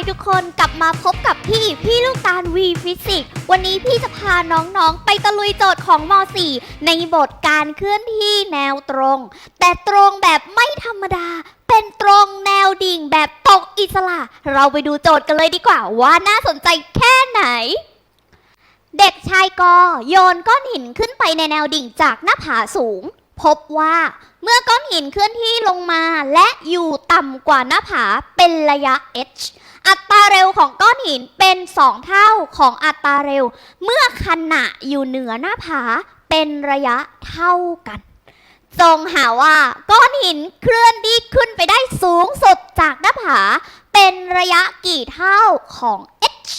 ายทุกคนกลับมาพบกับพี่พี่ลูกตาลวีฟิสิกส์วันนี้พี่จะพาน้องๆ ไปตะลุยโจทย์ของม .4 ในบทการเคลื่อนที่แนวตรง แต่ตรงแบบไม่ธรรมดา เป็นตรงแนวดิ่งแบบตกอิสระ เราไปดูโจทย์กันเลยดีกว่าว่าน่าสนใจแค่ไหน เด็กชายกอโยนก้อนหินขึ้นไปในแนวดิ่งจากหน้าผาสูง พบว่าเมื่อก้อนหินเคลื่อนที่ลงมาและอยู่ต่ำกว่าหน้าผาเป็นระยะ h อัตราเร็วของก้อนหินเป็น 2 เท่าของอัตราเร็ว เมื่อขณะอยู่เหนือหน้าผาเป็นระยะเท่ากัน จงหาว่าก้อนหินเคลื่อนที่ขึ้นไปได้สูงสุดจากหน้าผา เป็นระยะกี่เท่าของ h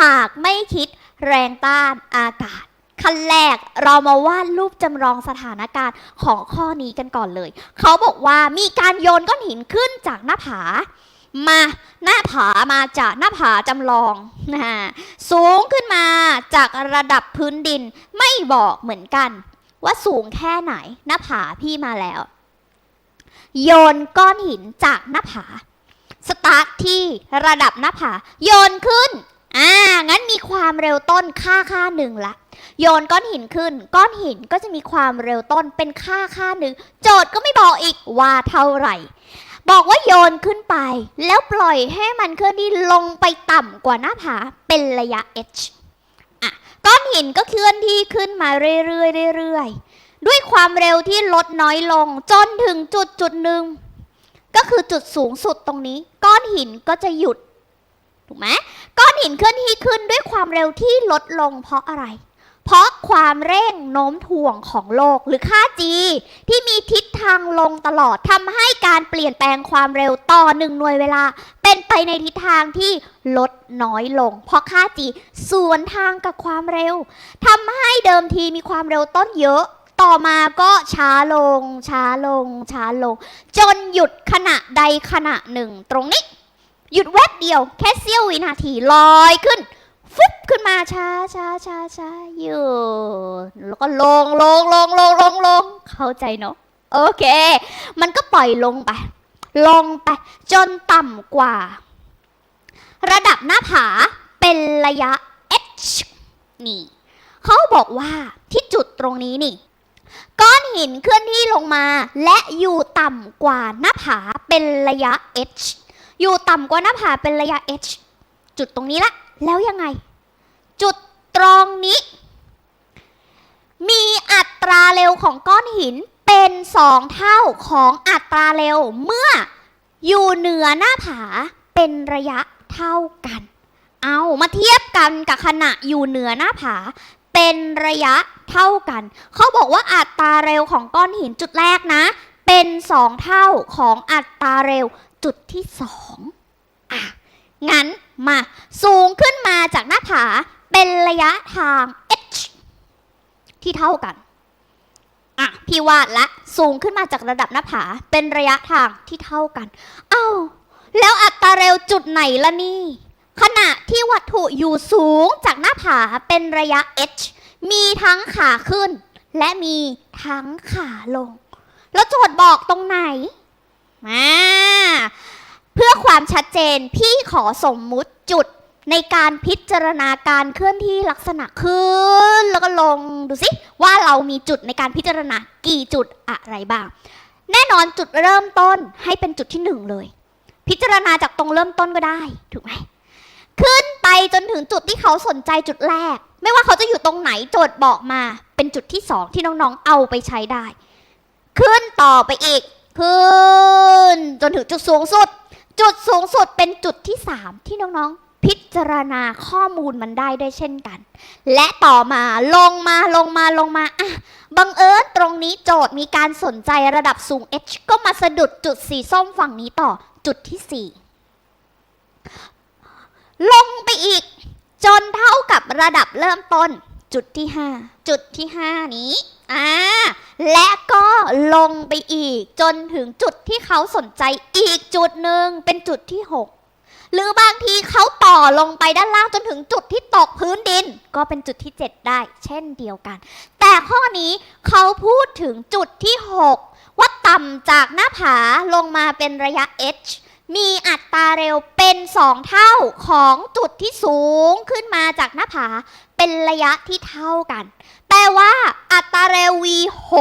หากไม่คิดแรงต้านอากาศขั้นแรกเรามาวาดรูปจำลองสถานการณ์ของข้อนี้กันก่อนเลย เขาบอกว่ามีการโยนก้อนหินขึ้นจากหน้าผา มาหน้าผามาจากหน้าผาจำลองนะสูงขึ้นมาจากระดับพื้นดินไม่บอกเหมือนกัน ว่าสูงแค่ไหนหน้าผาพี่มาแล้ว โยนก้อนหินจากหน้าผา สตาร์ทที่ระดับหน้าผา โยนขึ้นอ่างั้นมีความเร็วต้นค่าค่าหนึ่งละโยนก้อนหินขึ้น ก้อนหินก็จะมีความเร็วต้นเป็นค่าค่าหนึ่งโจทย์ก็ไม่บอกอีกว่าเท่าไหร่ บอกว่าโยนขึ้นไป แล้วปล่อยให้มันเคลื่อนที่ลงไปต่ำกว่าหน้าผาเป็นระยะ h อะก้อนหินก็เคลื่อนที่ขึ้นมาเรื่อยๆเรื่อยๆด้วยความเร็วที่ลดน้อยลงจนถึงจุดจุดหนึ่งก็คือจุดสูงสุดตรงนี้ ก้อนหินก็จะหยุดถูกไหมก้อนหินเคลื่อนที่ขึ้นด้วยความเร็วที่ลดลงเพราะอะไร เพราะความเร่งโน้มถ่วงของโลกหรือค่า g ที่มีทิศทางลงตลอดทำให้การเปลี่ยนแปลงความเร็วต่อหนึ่งหน่วยเวลา เป็นไปในทิศทางที่ลดน้อยลง เพราะค่า g สวนทางกับความเร็วทำให้เดิมทีมีความเร็วต้นเยอะต่อมาก็ช้าลง ช้าลง ช้าลง จนหยุดขณะใดขณะหนึ่ง ตรงนี้ หยุดแวบเดียวแค่เสี้ยววินาทีลอยขึ้น ฟึบขึ้นมาช้าช้าช้าช้าอยู่ แล้วก็ลงลงลงลงลงลงเข้าใจเนาะโอเค มันก็ปล่อยลงไป ลงไป จนต่ำกว่า ระดับหน้าผาเป็นระยะ h นี่เขาบอกว่าที่จุดตรงนี้นี่ ก้อนหินเคลื่อนที่ลงมา และอยู่ต่ำกว่าหน้าผาเป็นระยะ h อยู่ต่ำกว่าหน้าผาเป็นระยะ h จุดตรงนี้ละ แล้วยังไง จุดตรงนี้ มีอัตราเร็วของก้อนหินเป็นสองเท่าของอัตราเร็วเมื่ออยู่เหนือหน้าผาเป็นระยะเท่ากัน เอามาเทียบกันกับขณะอยู่เหนือหน้าผา เป็นระยะเท่ากัน เขาบอกว่าอัตราเร็วของก้อนหินจุดแรกนะ เป็นสองเท่าของอัตราเร็วจุดที่สอง งั้นมาสูงขึ้นมาจากหน้าผาเป็นระยะทาง h ที่เท่ากัน อะ พี่วาดละสูงขึ้นมาจากระดับหน้าผา เป็นระยะทางที่เท่ากัน เอ้า แล้วอัตราเร็วจุดไหนละนี่ ขณะที่วัตถุอยู่สูงจากหน้าผาเป็นระยะ h มีทั้งขาขึ้น และมีทั้งขาลง แล้วโจทย์บอกตรงไหนมา เพื่อความชัดเจนพี่ขอสมมุติจุดในการพิจารณาการเคลื่อนที่ลักษณะขึ้น แล้วก็ลงดูสิว่าเรามีจุดในการพิจารณากี่จุดอะไรบ้าง แน่นอนจุดเริ่มต้นให้เป็นจุดที่หนึ่งเลย พิจารณาจากตรงเริ่มต้นก็ได้ถูกไหมขึ้นไปจนถึงจุดที่เขาสนใจจุดแรก ไม่ว่าเขาจะอยู่ตรงไหนโจทย์บอกมา เป็นจุดที่สองที่น้องๆเอาไปใช้ได้ ขึ้นต่อไปอีก ขึ้น จนถึงจุดสูงสุด จุดสูงสุดเป็นจุดที่ 3 ที่น้องๆ พิจารณาข้อมูลมันได้ด้วยเช่นกัน และต่อมาลงมาลงมาลงมาอะบังเอิญตรงนี้โจทย์มีการสนใจระดับสูง h ก็มาสะดุดจุดสีส้มฝั่งนี้ต่อจุดที่ 4 ลงไปอีก จนเท่ากับระดับเริ่มต้น จุดที่ 5 จุดที่ 5 นี้ อ่าและก็ลงไปอีก จนถึงจุดที่เขาสนใจอีกจุดหนึ่งเป็นจุดที่ 6 หรือบางทีเขาต่อลงไปด้านล่างจนถึงจุดที่ตกพื้นดิน ก็เป็นจุดที่ 7 ได้ เช่นเดียวกัน แต่ข้อนี้เขาพูดถึงจุดที่ 6 ว่าต่ำจากหน้าผาลงมาเป็นระยะ h มีอัตราเร็วเป็นสองเท่าของจุดที่สูงขึ้นมาจากหน้าผา เป็นระยะที่เท่ากันแต่ว่าอัตราเร็ว v6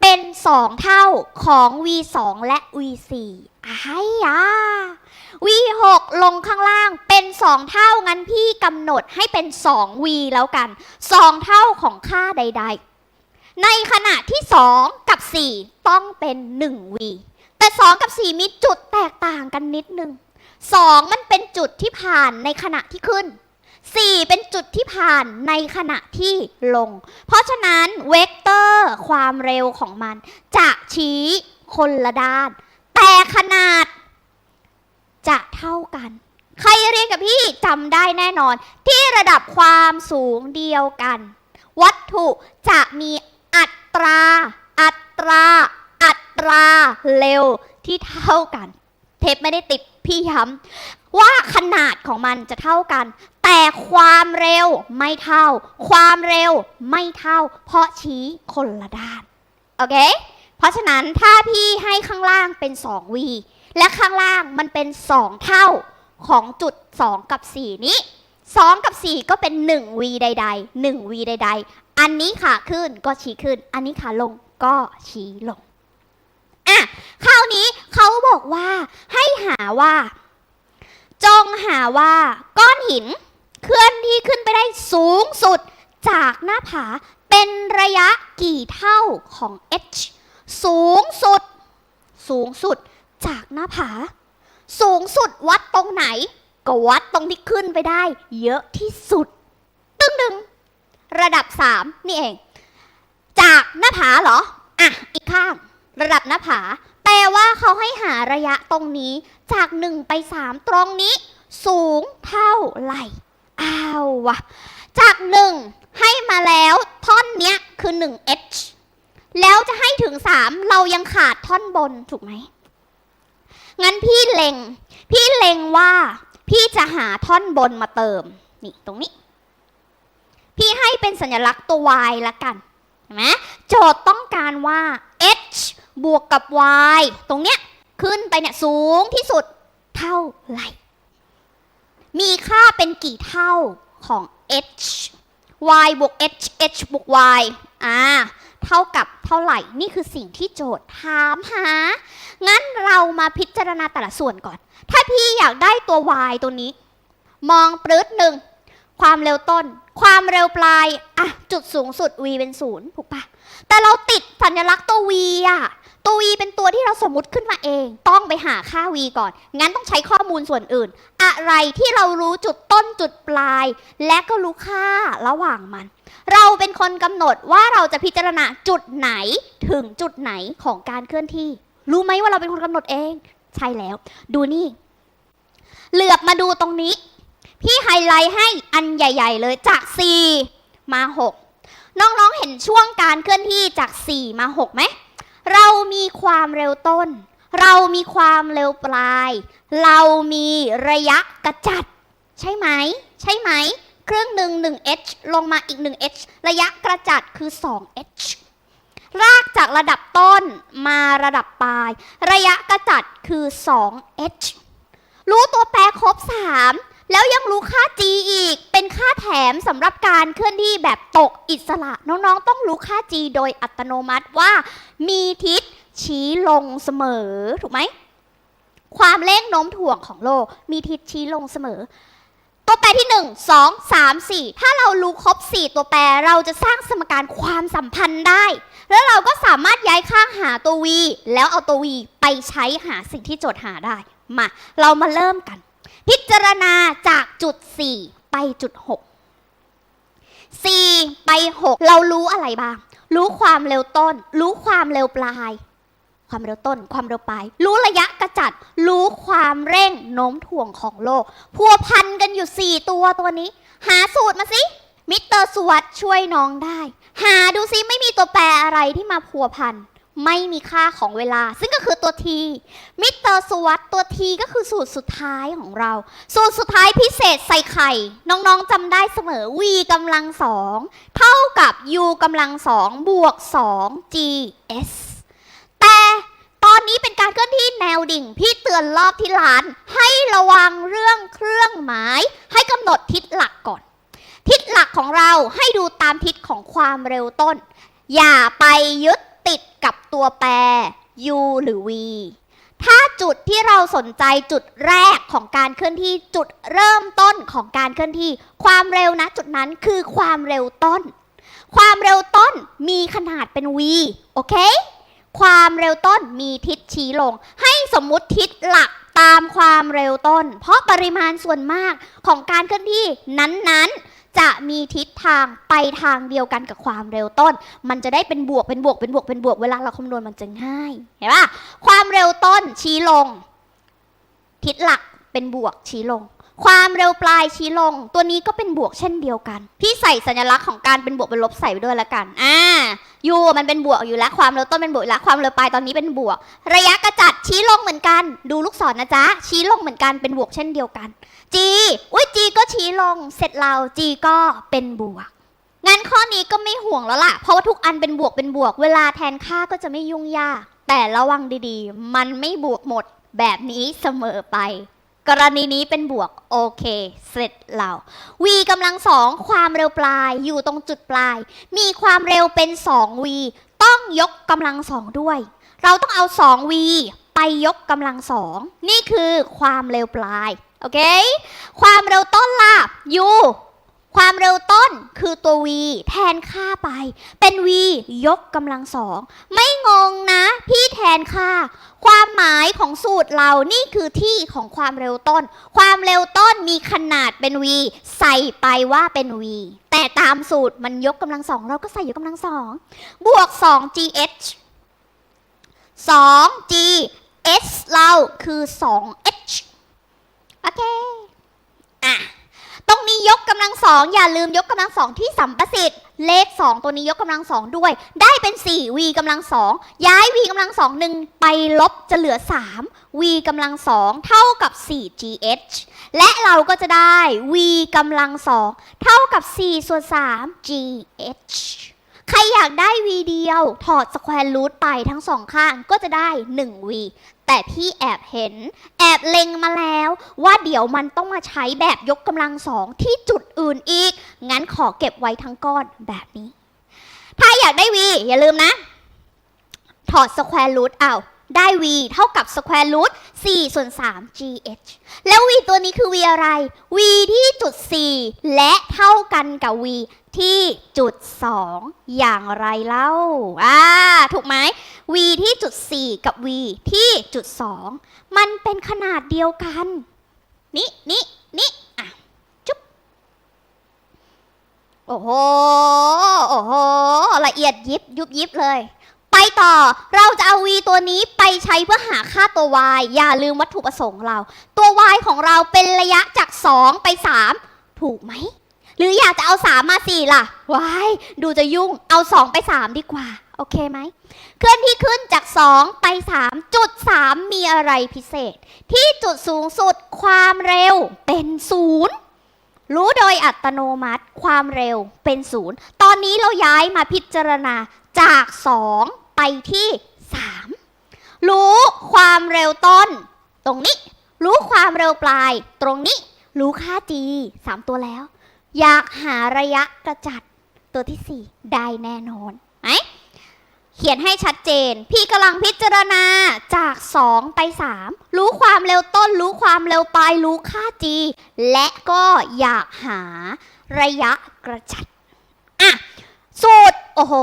เป็นสองเท่าของ v2 และ v4 อ้ยยา v6 ลงข้างล่างเป็นสองเท่างั้นพี่กำหนดให้เป็น 2v แล้วกันสองเท่าของค่าใด ๆ ในขณะที่ 2 กับ 4 ต้องเป็น 1v แต่2กับ4มีจุดแตกต่างกันนิดนึง2มันเป็นจุดที่ผ่านในขณะที่ขึ้น4เป็นจุดที่ผ่านในขณะที่ลง เพราะฉะนั้นเวกเตอร์ความเร็วของมัน จะชี้คนละด้าน แต่ขนาด จะเท่ากัน ใครเรียนกับพี่จำได้แน่นอน ที่ระดับความสูงเดียวกัน วัตถุจะมีอัตรา อัตรา ตราเร็วที่เท่ากัน เทปไม่ได้ติดพี่ย้ำว่าขนาดของมันจะเท่ากัน แต่ความเร็วไม่เท่า ความเร็วไม่เท่า เพราะชี้คนละด้าน โอเค เพราะฉะนั้นถ้าพี่ให้ข้างล่างเป็น 2v และข้างล่างมันเป็น 2 เท่าของจุด 2 กับ 4 นี้ 2 กับ 4 ก็เป็น 1v ใด ๆ 1v ใด ๆ อันนี้ขาขึ้นก็ชี้ขึ้น อันนี้ขาลงก็ชี้ลง อะคราวนี้เขาบอกว่าให้หาว่า จงหาว่าก้อนหิน เคลื่อนที่ขึ้นไปได้สูงสุดจากหน้าผาเป็นระยะกี่เท่าของ h สูงสุด สูงสุดจากหน้าผา สูงสุดวัดตรงไหน ก็วัดตรงที่ขึ้นไปได้ เยอะที่สุด ตึ้งดึงระดับ 3 นี่เอง จากหน้าผาเหรอ อะ อีกข้าง ระดับหน้าผา แปลว่าเขาให้หาระยะตรงนี้จาก 1 ไป 3 ตรงนี้ สูงเท่าไหร่อ้าววะจาก 1 ให้มาแล้วท่อนเนี้ยคือ 1h แล้วจะให้ถึง 3 เรายังขาดท่อนบนถูกไหม งั้นพี่เล็ง พี่เล็งว่า พี่จะหาท่อนบนมาเติม นี่ตรงนี้ พี่ให้เป็นสัญลักษณ์ตัว y ละกันเห็นไหมโจทย์ต้องการว่า บวกกับ y ตรงเนี้ยขึ้นไปเนี่ยสูงที่สุดเท่าไหร่ มีค่าเป็นกี่เท่าของ h y บวก h h บวก y อ่า เท่ากับเท่าไหร่ นี่คือสิ่งที่โจทย์ถามหา งั้นเรามาพิจารณาแต่ละส่วนก่อน ถ้าพี่อยากได้ตัว y ตัวนี้ มองปลื้ดหนึ่ง ความเร็วต้น ความเร็วปลายอะจุดสูงสุด v เป็นศูนย์ถูกปะแต่เราติดสัญลักษณ์ตัว v อะตัว v เป็นตัวที่เราสมมติขึ้นมาเอง ต้องไปหาค่า v ก่อน งั้นต้องใช้ข้อมูลส่วนอื่น อะไรที่เรารู้จุดต้นจุดปลาย และก็รู้ค่าระหว่างมัน เราเป็นคนกำหนดว่าเราจะพิจารณาจุดไหนถึงจุดไหนของการเคลื่อนที่ รู้ไหมว่าเราเป็นคนกำหนดเอง ใช่แล้ว ดูนี่ เหลือบมาดูตรงนี้ พี่ไฮไลท์ให้อันใหญ่ ๆ เลยจาก 4 มา 6 น้องๆเห็นช่วงการเคลื่อนที่จาก 4 มา6ไหมเรามีความเร็วต้น เรามีความเร็วปลาย เรามีระยะกระจัด ใช่ไหม ใช่ไหม เครื่องหนึ่ง 1h ลงมาอีก 1h ระยะกระจัดคือ 2h รากจากระดับต้นมาระดับปลาย ระยะกระจัดคือ 2h รู้ตัวแปรครบ 3 แล้วยังรู้ค่า g อีก เป็นค่าแถมสำหรับการเคลื่อนที่แบบตกอิสระ น้องๆ ต้องรู้ค่า g โดยอัตโนมัติว่า มีทิศชี้ลงเสมอ ถูกไหม ความเร่งโน้มถ่วงของโลก มีทิศชี้ลงเสมอ ตัวแปรที่ 1 2 3 4 ถ้าเรารู้ครบ 4 ตัวแปรเราจะสร้างสมการความสัมพันธ์ได้ แล้วเราก็สามารถย้ายข้างหาตัว v แล้วเอาตัว v ไปใช้หาสิ่งที่โจทย์หาได้ มา เรามาเริ่มกัน พิจารณาจากจุด 4 ไปจุด 6 4 ไป 6 เรารู้อะไรบ้าง รู้ความเร็วต้น รู้ความเร็วปลาย ความเร็วต้น ความเร็วปลาย รู้ระยะกระจัด รู้ความเร่งโน้มถ่วงของโลก พัวพันกันอยู่ 4 ตัวตัวนี้ หาสูตรมาสิ มิสเตอร์สวัสดช่วยน้องได้ หาดูซิไม่มีตัวแปรอะไรที่มาพัวพัน ไม่มีค่าของเวลา ซึ่งก็คือตัว t มิสเตอร์สวัสดตัว t ก็คือสูตรสุดท้ายของเรา สูตรสุดท้ายพิเศษใส่ไข่ น้องๆจำได้เสมอ v กำลังสองเท่ากับ u กำลังสองบวก 2 gs แต่ตอนนี้เป็นการเคลื่อนที่แนวดิ่ง พี่เตือนรอบที่ร้าน ให้ระวังเรื่องเครื่องหมาย ให้กำหนดทิศหลักก่อน ทิศหลักของเราให้ดูตามทิศของความเร็วต้น อย่าไปยึด ติดกับตัวแปร u หรือ v ถ้าจุดที่เราสนใจจุดแรกของการเคลื่อนที่จุดเริ่มต้นของการเคลื่อนที่ ความเร็วนะจุดนั้นคือความเร็วต้น ความเร็วต้นมีขนาดเป็น v โอเค ความเร็วต้นมีทิศชี้ลง ให้สมมุติทิศหลักตามความเร็วต้น เพราะปริมาณส่วนมากของการเคลื่อนที่นั้นๆ จะมีทิศทางไปทางเดียวกันกับความเร็วต้น มันจะได้เป็นบวกเป็นบวกเป็นบวกเป็นบวกเวลาเราคำนวณมันจะง่ายเห็นปะความเร็วต้นชี้ลง ทิศหลักเป็นบวกชี้ลง ความเร็วปลายชี้ลง ตัวนี้ก็เป็นบวกเช่นเดียวกัน พี่ใส่สัญลักษณ์ของการเป็นบวกเป็นลบใส่ไปด้วยล้วกัน อ่ายูมันเป็นบวกอยู่แล้ว ความเร็วต้นเป็นบวกแล้ว ความเร็วปลายตอนนี้เป็นบวก ระยะกระจัดชี้ลงเหมือนกัน ดูลูกศรนะจ๊ะ ชี้ลงเหมือนกัน เป็นบวกเช่นเดียวกัน G อุ้ย G ก็ชี้ลง เสร็จเรา G ก็เป็นบวกงั้นข้อนี้ก็ไม่ห่วงแล้วล่ะ เพราะว่าทุกอันเป็นบวกเป็นบวก เวลาแทนค่าก็จะไม่ยุ่งยาก แต่ระวังดีๆ มันไม่บวกหมดแบบนี้เสมอไป กรณีนี้เป็นบวก โอเค เสร็จเรา v กำลังสองความเร็วปลายอยู่ตรงจุดปลาย มีความเร็วเป็น 2v ต้องยกกำลังสองด้วย เราต้องเอา 2v ไปยกกำลังสองนี่คือความเร็วปลาย โอเค ความเร็วต้นล่ะ u ความเร็วต้นคือตัว v แทนค่าไป เป็น v ยกกำลังสอง ไม่งงนะ พี่แทนค่า ความหมายของสูตรเรานี่คือที่ของความเร็วต้น ความเร็วต้นมีขนาดเป็น v ใส่ไปว่าเป็น v แต่ตามสูตรมันยกกำลังสองเราก็ใส่ยกกำลังสองบวก 2 gh 2 g h เราคือ 2h โอเค อะ ตรงนี้ยกกำลังสองอย่าลืมยกกำลังสองที่สัมประสิทธิ์เลข 2 ตัวนี้ยกกำลังสองด้วย ได้เป็น 4 v กำลังสองย้าย v กำลังสองหนึ่งไปลบจะเหลือ 3 v กำลังสองเท่ากับ 4 gh และเราก็จะได้ v กำลังสองเท่ากับ 4 ส่วน 3 gh ใครอยากได้ v เดียว ถอดสแควร์รูทไปทั้งสองข้างก็จะได้ 1 v แต่พี่แอบเห็น แอบเล็งมาแล้ว ว่าเดี๋ยวมันต้องมาใช้แบบยกกำลังสองที่จุดอื่นอีก งั้นขอเก็บไว้ทั้งก้อนแบบนี้ ถ้าอยากได้วีอย่าลืมนะ ถอดสแควร์รูทเอา ได้ v เท่ากับสแควร์รูท4ส่วน3 gh แล้ว v ตัวนี้คือ v อะไร v ที่จุด 4 และเท่ากันกับ v ที่จุด 2 อย่างไรเล่าอ่าถูกไหม v ที่จุด 4 กับ v ที่จุด 2 มันเป็นขนาดเดียวกัน นี่นี่นี่อะจุ๊บโอ้โห โอ้โห ละเอียดยิบยุบยิบเลย ไปต่อเราจะเอา v ตัวนี้ไปใช้เพื่อหาค่าตัว y อย่าลืมวัตถุประสงค์เรา ตัว y ของเราเป็นระยะจาก 2 ไป 3 ถูกไหม หรืออยากจะเอา 3 มา 4 ล่ะวายดูจะยุ่งเอา 2 ไป 3 ดีกว่า โอเคไหม เคลื่อนที่ขึ้นจาก 2 ไป 3 จุด 3 มีอะไรพิเศษ ที่จุดสูงสุดความเร็วเป็นศูนย์รู้โดยอัตโนมัติความเร็วเป็นศูนย์ตอนนี้เราย้ายมาพิจารณาจาก 2 ไปที่ 3 รู้ความเร็วต้น ตรงนี้ รู้ความเร็วปลาย ตรงนี้ รู้ค่า g 3 ตัวแล้ว อยากหาระยะกระจัด ตัวที่ 4 ได้แน่นอนไหมเขียนให้ชัดเจน พี่กำลังพิจารณาจาก 2 ไป 3 รู้ความเร็วต้น รู้ความเร็วปลาย รู้ค่า g และก็อยากหาระยะกระจัด อะ สูตร โอ้โห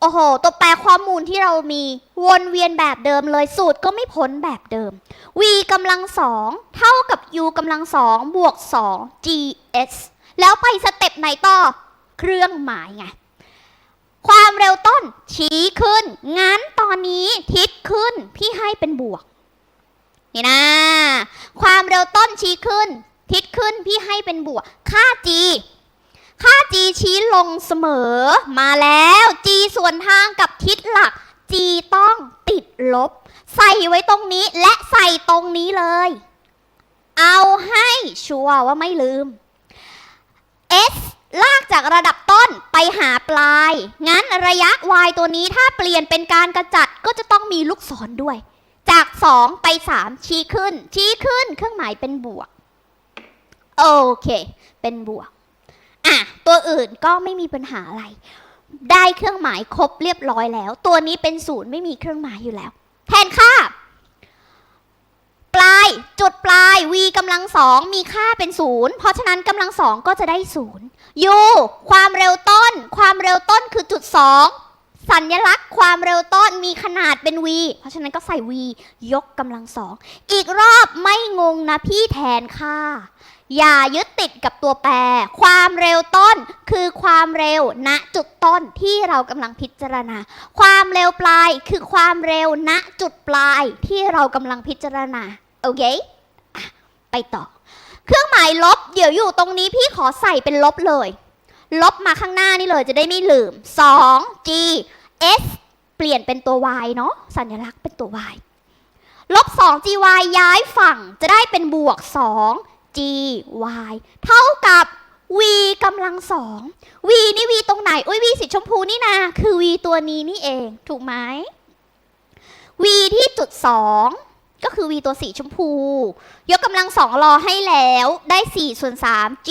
โอ้โห ตัวแปรข้อมูลที่เรามีวนเวียนแบบเดิมเลยสูตรก็ไม่พ้นแบบเดิม v กำลังสองเท่ากับ u กำลังสองบวก2 gs แล้วไปสเต็ปไหนต่อ เครื่องหมายไง ความเร็วต้นชี้ขึ้น งั้นตอนนี้ทิศขึ้น พี่ให้เป็นบวก นี่นะ ความเร็วต้นชี้ขึ้น ทิศขึ้นพี่ให้เป็นบวก ค่า g ค่า g ชี้ลงเสมอมาแล้ว g ส่วนทางกับทิศหลัก g ต้องติดลบ ใส่ไว้ตรงนี้และใส่ตรงนี้เลย เอาให้ชัวร์ว่าไม่ลืม s ลากจากระดับต้นไปหาปลาย งั้นระยะ y ตัวนี้ถ้าเปลี่ยนเป็นการกระจัดก็จะต้องมีลูกศรด้วย จาก 2 ไป 3 ชี้ขึ้น ชี้ขึ้น เครื่องหมายเป็นบวก โอเค เป็นบวก อะตัวอื่นก็ไม่มีปัญหาอะไร ได้เครื่องหมายครบเรียบร้อยแล้ว ตัวนี้เป็นศูนย์ไม่มีเครื่องหมายอยู่แล้ว แทนค่า ปลายจุดปลาย v กำลังสองมีค่าเป็นศูนย์เพราะฉะนั้นกำลังสองก็จะได้ศูนย์ u ความเร็วต้น ความเร็วต้นคือจุดสอง สัญลักษณ์ความเร็วต้นมีขนาดเป็น v เพราะฉะนั้นก็ใส่ v ยกกำลังสอง อีกรอบไม่งงนะพี่แทนค่าอย่ายึดติดกับตัวแปร ความเร็วต้นคือความเร็วณจุดต้นที่เรากำลังพิจารณา ความเร็วปลายคือความเร็วณจุดปลายที่เรากำลังพิจารณา โอเคไปต่อ เครื่องหมายลบ เดี๋ยวอยู่ตรงนี้พี่ขอใส่เป็นลบเลยลบมาข้างหน้านี่เลยจะได้ไม่ลืม 2 g s เปลี่ยนเป็นตัว y เนาะสัญลักษณ์เป็นตัว y ลบ 2 g y ย้ายฝั่งจะได้เป็นบวก 2 g y เท่ากับ v กำลังสอง v นี่ v ตรงไหน อุ้ย v สีชมพูนี่นะ คือ v ตัวนี้นี่เอง ถูกไหม v ที่จุดสองก็คือ v ตัวสีชมพู ยกกำลังสองรอให้แล้ว ได้ 4 ส่วน 3 g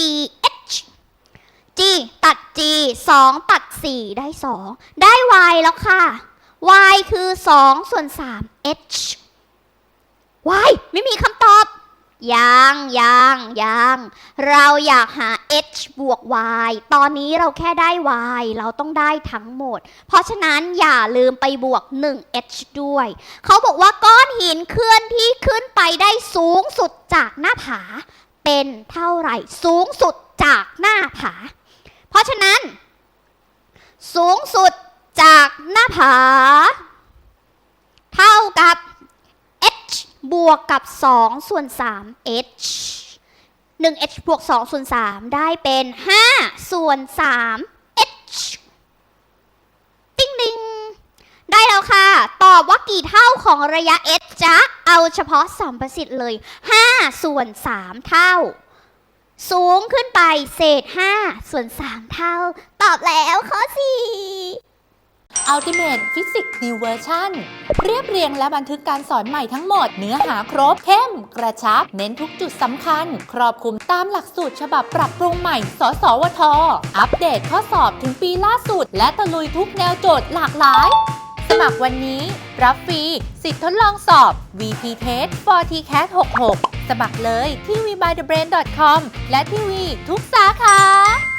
g ตัด g 2 ตัด 4 ได้ 2 ได้ y แล้วค่ะ y คือ 2 ส่วน 3 h y ไม่มีคำตอบ ยังยังยังเราอยากหา h บวก y ตอนนี้เราแค่ได้ y เราต้องได้ทั้งหมด เพราะฉะนั้นอย่าลืมไปบวก 1 h ด้วย เขาบอกว่าก้อนหินเคลื่อนที่ขึ้นไปได้สูงสุดจากหน้าผา เป็นเท่าไหร่สูงสุดจากหน้าผา เพราะฉะนั้น สูงสุดจากหน้าผา เท่ากับ h บวกกับ 2 ส่วน 3 h 1 h บวก 2 ส่วน 3 ได้เป็น 5 ส่วน 3 h ติ้งดิงได้แล้วค่ะ ตอบว่ากี่เท่าของระยะ h จ๊ะ เอาเฉพาะสัมประสิทธิ์เลย 5 ส่วน 3 เท่า สูงขึ้นไปเศษ 5 ส่วน 3 เท่า ตอบแล้วข้อ4 Ultimate Physics New Version เรียบเรียงและบันทึกการสอนใหม่ทั้งหมด เนื้อหาครบ เข้ม กระชับ เน้นทุกจุดสำคัญ ครอบคลุมตามหลักสูตรฉบับปรับปรุงใหม่ สสวท อัปเดตข้อสอบถึงปีล่าสุด และตะลุยทุกแนวโจทย์หลากหลาย มัครวันนี้ รับฟรี สิทธิ์ทดลองสอบ VP Test for TCAT 66 สมัครเลยที่ vbythebrain.com และที่วีทุกสาขา